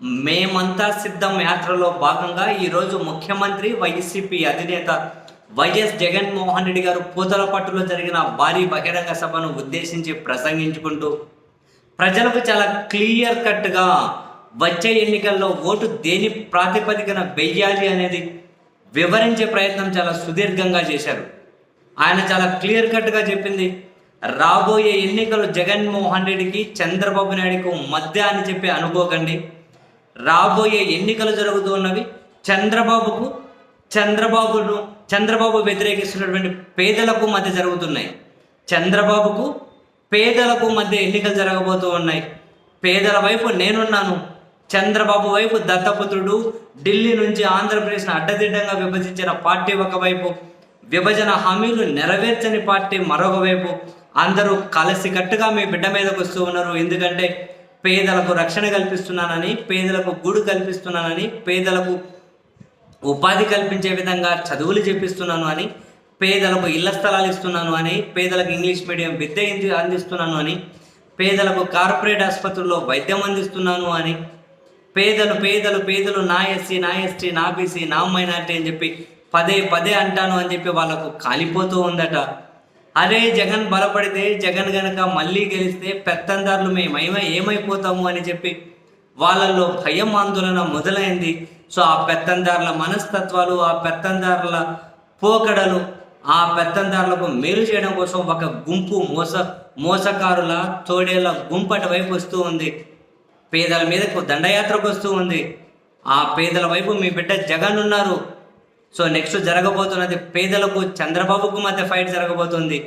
మేమంతా సిద్ధం యాత్రలో భాగంగా ఈరోజు ముఖ్యమంత్రి వైసీపీ అధినేత వైఎస్ జగన్మోహన్ రెడ్డి గారు పూతలపట్టులో జరిగిన భారీ బహిరంగ సభను ఉద్దేశించి ప్రసంగించుకుంటూ ప్రజలకు చాలా క్లియర్ కట్గా వచ్చే ఎన్నికల్లో ఓటు దేని ప్రాతిపదికన వెయ్యాలి అనేది వివరించే ప్రయత్నం చాలా సుదీర్ఘంగా చేశారు. ఆయన చాలా క్లియర్ కట్గా చెప్పింది రాబోయే ఎన్నికలు జగన్మోహన్ రెడ్డికి చంద్రబాబు నాయుడుకు మధ్య అని చెప్పి అనుకోకండి రాబోయే ఎన్నికలు జరుగుతున్నవి. చంద్రబాబుకు చంద్రబాబును చంద్రబాబు వ్యతిరేకిస్తున్నటువంటి పేదలకు మధ్య జరుగుతున్నాయి. చంద్రబాబుకు పేదలకు మధ్య ఎన్నికలు జరగబోతూ ఉన్నాయి. పేదల వైపు నేనున్నాను. చంద్రబాబు వైపు దత్తపుత్రుడు ఢిల్లీ నుంచి ఆంధ్రప్రదేశ్ను అడ్డదిడ్డంగా విభజించిన పార్టీ ఒకవైపు విభజన హామీలు నెరవేర్చని పార్టీ మరొక వైపు అందరూ కలిసికట్టుగా మీ బిడ్డ మీదకు వస్తూ ఉన్నారు. ఎందుకంటే పేదలకు రక్షణ కల్పిస్తున్నానని పేదలకు గూడు కల్పిస్తున్నానని పేదలకు ఉపాధి కల్పించే విధంగా చదువులు చెప్పిస్తున్నాను అని పేదలకు ఇళ్ళ స్థలాలు ఇస్తున్నాను అని పేదలకు ఇంగ్లీష్ మీడియం విద్య అందిస్తున్నాను అని పేదలకు కార్పొరేట్ ఆసుపత్రుల్లో వైద్యం అందిస్తున్నాను అని పేదలు పేదలు పేదలు నా ఎస్సీ నా ఎస్టీ నా బీసీ నా మైనార్టీ అని చెప్పి పదే పదే అంటాను అని చెప్పి వాళ్ళకు కాలిపోతూ ఉందట. అరే జగన్ బలపడితే జగన్ గనక మళ్ళీ గెలిస్తే పెత్తందారులు మేము ఏమైపోతాము అని చెప్పి వాళ్ళల్లో భయం ఆందోళన మొదలైంది. సో ఆ పెత్తందారుల మనస్తత్వాలు ఆ పెత్తందారుల పోకడలు ఆ పెత్తందారులకు మేలు చేయడం కోసం ఒక గుంపు మోస మోసకారుల తోడేళ్ళ గుంపటి వైపు వస్తూ ఉంది. పేదల మీదకు దండయాత్రకు వస్తూ ఉంది. ఆ పేదల వైపు మీ బిడ్డ జగన్ ఉన్నారు. సో నెక్స్ట్ జరగబోతున్నది పేదలకు చంద్రబాబుకు మధ్య ఫైట్ జరగబోతుంది.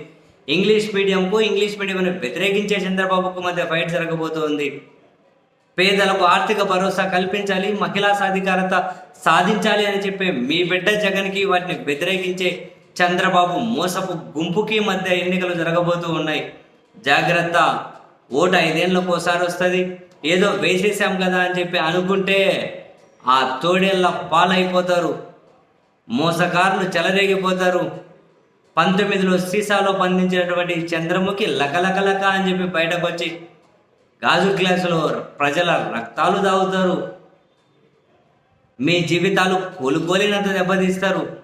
ఇంగ్లీష్ మీడియంకు ఇంగ్లీష్ మీడియంను వ్యతిరేకించే చంద్రబాబుకు మధ్య ఫైట్ జరగబోతోంది. పేదలకు ఆర్థిక భరోసా కల్పించాలి మహిళా సాధికారత సాధించాలి అని చెప్పే మీ బిడ్డ జగన్కి వాటిని వ్యతిరేకించే చంద్రబాబు మోసపు గుంపుకి మధ్య ఎన్నికలు జరగబోతూ ఉన్నాయి. జాగ్రత్త ఓటు ఐదేళ్ళకు ఒకసారి వస్తుంది. ఏదో వేసేసాం కదా అని చెప్పి అనుకుంటే ఆ తోడేళ్ళ పాలైపోతారు. మోసకారులు చెలరేగిపోతారు. పంతొమ్మిదిలో సీసాలో పండించినటువంటి చంద్రముఖి లకలకలక అని చెప్పి బయటకు వచ్చి గాజు గ్లాసులో ప్రజల రక్తాలు తాగుతారు. మీ జీవితాలు కోలుకోలేనంత దెబ్బతీస్తారు.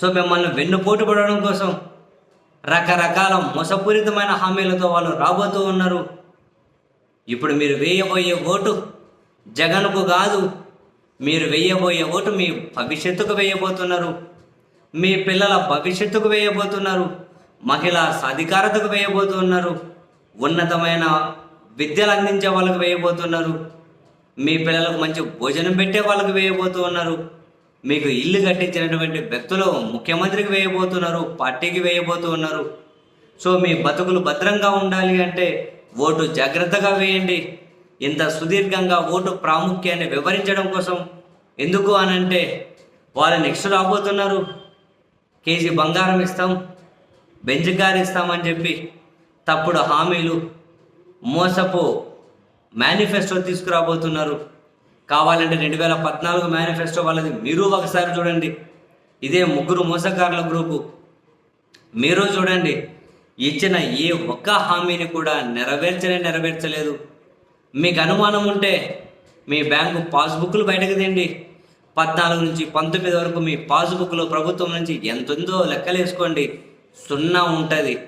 సో మిమ్మల్ని వెన్నుపోటు పడడం కోసం రకరకాల మోసపూరితమైన హామీలతో వాళ్ళు రాబోతూ ఉన్నారు. ఇప్పుడు మీరు వేయబోయే ఓటు జగన్కు కాదు మీరు వేయబోయే ఓటు మీ భవిష్యత్తుకు వేయబోతున్నారు. మీ పిల్లల భవిష్యత్తుకు వేయబోతున్నారు. మహిళా సాధికారతకు వేయబోతున్నారు. ఉన్నతమైన విద్యలు అందించే వాళ్ళకు వేయబోతున్నారు. మీ పిల్లలకు మంచి భోజనం పెట్టే వాళ్ళకు వేయబోతూ ఉన్నారు మీకు ఇల్లు కట్టించినటువంటి వ్యక్తులు ముఖ్యమంత్రికి వేయబోతున్నారు పార్టీకి వేయబోతూ ఉన్నారు సో మీ బతుకులు భద్రంగా ఉండాలి అంటే ఓటు జాగ్రత్తగా వేయండి. ఇంత సుదీర్ఘంగా ఓటు ప్రాముఖ్యాన్ని వివరించడం కోసం ఎందుకు అనంటే వాళ్ళు నెక్స్ట్ రాబోతున్నారు. కేజీ బంగారం ఇస్తాం బెంచ్ కార్ ఇస్తామని చెప్పి తప్పుడు హామీలు మోసపు మేనిఫెస్టో తీసుకురాబోతున్నారు. కావాలంటే రెండు వేల పద్నాలుగు మేనిఫెస్టో వాళ్ళది మీరు ఒకసారి చూడండి. ఇదే ముగ్గురు మోసకారుల గ్రూపు. మీరు చూడండి ఇచ్చిన ఏ ఒక్క హామీని కూడా నెరవేర్చనే నెరవేర్చలేదు. మీకు అనుమానం ఉంటే మీ బ్యాంకు పాస్బుక్లు బయటకు తీయండి. పద్నాలుగు నుంచి పంతొమ్మిది వరకు మీ పాస్బుక్లో ప్రభుత్వం నుంచి ఎంత ఉందో లెక్కలేసుకోండి సున్నా ఉంటుంది.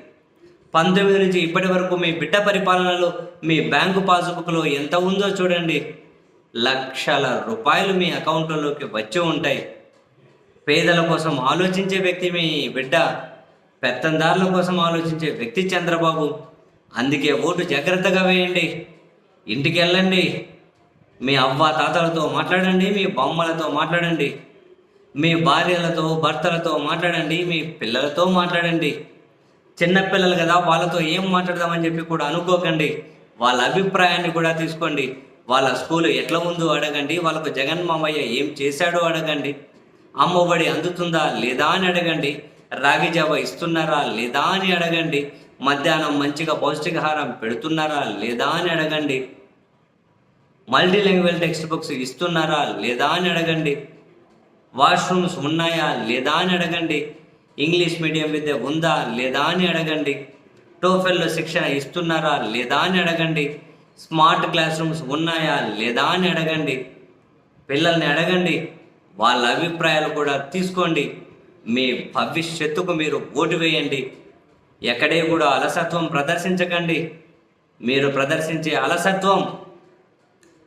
పంతొమ్మిది నుంచి ఇప్పటి వరకు మీ బిడ్డ పరిపాలనలో మీ బ్యాంకు పాస్బుక్లో ఎంత ఉందో చూడండి. లక్షల రూపాయలు మీ అకౌంట్లోకి వచ్చి ఉంటాయి. పేదల కోసం ఆలోచించే వ్యక్తి మీ బిడ్డ పెత్తందారుల కోసం ఆలోచించే వ్యక్తి చంద్రబాబు. అందుకే ఓటు జాగ్రత్తగా వేయండి. ఇంటికి వెళ్ళండి మీ అవ్వ తాతలతో మాట్లాడండి మీ బొమ్మలతో మాట్లాడండి. మీ భార్యలతో భర్తలతో మాట్లాడండి మీ పిల్లలతో మాట్లాడండి. చిన్నపిల్లలు కదా వాళ్ళతో ఏం మాట్లాడదామని చెప్పి కూడా అనుకోకండి. వాళ్ళ అభిప్రాయాన్ని కూడా తీసుకోండి. వాళ్ళ స్కూల్ ఎట్లా ఉందో అడగండి. వాళ్ళకు జగన్ మామయ్య ఏం చేశాడో అడగండి. అమ్మఒడి అందుతుందా లేదా అని అడగండి. రాగి జావ ఇస్తున్నారా లేదా అని అడగండి. మధ్యాహ్నం మంచిగా పౌష్టికాహారం పెడుతున్నారా లేదా అని అడగండి. మల్టీ లాంగ్వేజ్ టెక్స్ట్ బుక్స్ ఇస్తున్నారా లేదా అని అడగండి. వాష్రూమ్స్ ఉన్నాయా లేదా అని అడగండి. ఇంగ్లీష్ మీడియం విద్య ఉందా లేదా అని అడగండి. టోఫెల్లో శిక్షణ ఇస్తున్నారా లేదా అని అడగండి. స్మార్ట్ క్లాస్ రూమ్స్ ఉన్నాయా లేదా అని అడగండి. పిల్లల్ని అడగండి. వాళ్ళ అభిప్రాయాలు కూడా తీసుకోండి. మీ భవిష్యత్తుకు మీరు ఓటు వేయండి. ఎక్కడే కూడా అలసత్వం ప్రదర్శించకండి. మీరు ప్రదర్శించే అలసత్వం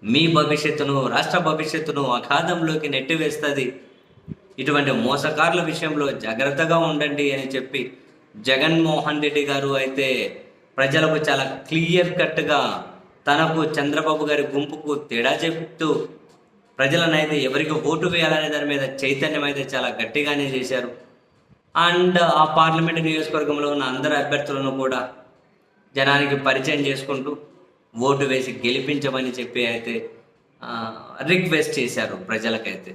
మీ భవిష్యత్తును రాష్ట్ర భవిష్యత్తును అఘాధంలోకి నెట్టివేస్తుంది. ఇటువంటి మోసకారుల విషయంలో జాగ్రత్తగా ఉండండి అని చెప్పి జగన్మోహన్ రెడ్డి గారు అయితే ప్రజలకు చాలా క్లియర్ కట్గా తనకు చంద్రబాబు గారి గుంపుకు తేడా చెప్తూ ప్రజలను అయితే ఎవరికి ఓటు వేయాలనే దాని మీద చైతన్యం అయితే చాలా గట్టిగానే చేశారు. అండ్ ఆ పార్లమెంటు నియోజకవర్గంలో ఉన్న అందరు అభ్యర్థులను కూడా జనానికి పరిచయం చేసుకుంటూ ఓటు వేసి గెలిపించమని చెప్పి అయితే రిక్వెస్ట్ చేశారు ప్రజలకైతే.